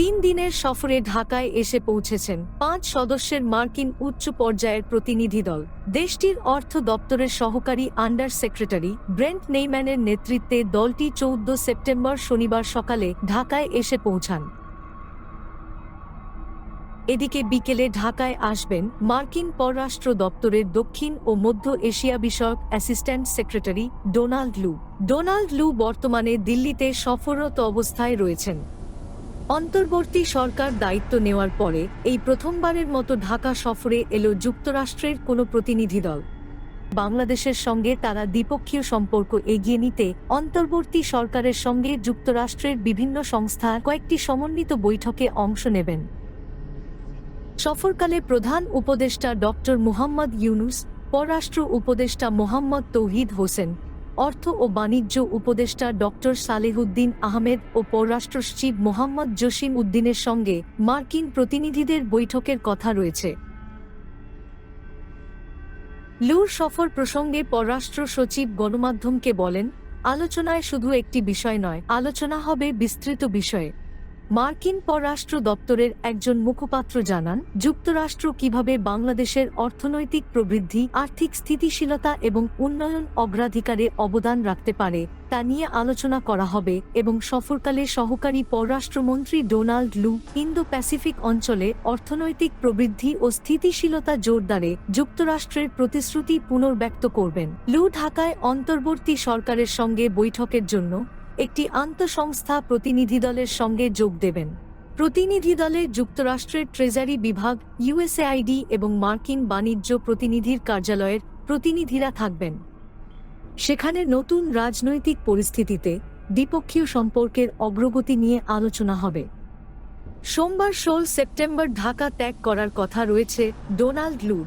তিন দিনের সফরে ঢাকায় এসে পৌঁছেছেন পাঁচ সদস্যের মার্কিন উচ্চ পর্যায়ের প্রতিনিধি দল। দেশটির অর্থ দপ্তরের সহকারী আন্ডার সেক্রেটারি ব্রেন্ট নেইম্যানের নেতৃত্বে দলটি চৌদ্দ সেপ্টেম্বর শনিবার সকালে ঢাকায় এসে পৌঁছান। এদিকে বিকেলে ঢাকায় আসবেন মার্কিন পররাষ্ট্র দপ্তরের দক্ষিণ ও মধ্য এশিয়া বিষয়ক assistant secretary Donald Lu. Donald Lu বর্তমানে দিল্লিতে সফররত অবস্থায় রয়েছেন। অন্তর্বর্তী সরকার দায়িত্ব নেওয়ার পরে এই প্রথমবারের মতো ঢাকা সফরে এলো যুক্তরাষ্ট্রের কোনো প্রতিনিধি দল। বাংলাদেশের সঙ্গে তারা দ্বিপক্ষীয় সম্পর্ক এগিয়ে নিতে অন্তর্বর্তী সরকারের সঙ্গে যুক্তরাষ্ট্রের বিভিন্ন সংস্থার কয়েকটি সমন্বিত বৈঠকে অংশ নেবেন। সফরকালে প্রধান উপদেষ্টা ডক্টর মুহাম্মদ ইউনুস, পররাষ্ট্র উপদেষ্টা মোহাম্মদ তৌহিদ হোসেন অর্থ ও বাণিজ্য উপদেষ্টা ডক্টর সালেহুদ্দিন আহমেদ ও পররাষ্ট্র সচিব মোহাম্মদ জসিম উদ্দিনের সঙ্গে মার্কিন প্রতিনিধিদের বৈঠকের কথা রয়েছে। লুর সফর প্রসঙ্গে পররাষ্ট্র সচিব গণমাধ্যমকে বলেন, আলোচনায় শুধু একটি বিষয় নয়, আলোচনা হবে বিস্তৃত বিষয়ে। মার্কিন পররাষ্ট্র দপ্তরের একজন মুখপাত্র জানান, যুক্তরাষ্ট্র কীভাবে বাংলাদেশের অর্থনৈতিক প্রবৃদ্ধি, আর্থিক স্থিতিশীলতা এবং উন্নয়ন অগ্রাধিকারে অবদান রাখতে পারে, তা নিয়ে আলোচনা করা হবে এবং সফরকালে সহকারী পররাষ্ট্রমন্ত্রী ডোনাল্ড লু ইন্দো প্যাসিফিক অঞ্চলে অর্থনৈতিক প্রবৃদ্ধি ও স্থিতিশীলতা জোরদারে যুক্তরাষ্ট্রের প্রতিশ্রুতি পুনর্ব্যক্ত করবেন। লু ঢাকায় অন্তর্বর্তী সরকারের সঙ্গে বৈঠকের জন্য একটি আন্তঃসংস্থা প্রতিনিধি দলের সঙ্গে যোগ দেবেন। প্রতিনিধি দলে যুক্তরাষ্ট্রের ট্রেজারি বিভাগ, ইউএসএআইডি এবং মার্কিন বাণিজ্য প্রতিনিধির কার্যালয়ের প্রতিনিধিরা থাকবেন। সেখানে নতুন রাজনৈতিক পরিস্থিতিতে দ্বিপক্ষীয় সম্পর্কের অগ্রগতি নিয়ে আলোচনা হবে। সোমবার ষোল সেপ্টেম্বর ঢাকা ত্যাগ করার কথা রয়েছে ডোনাল্ড লুর।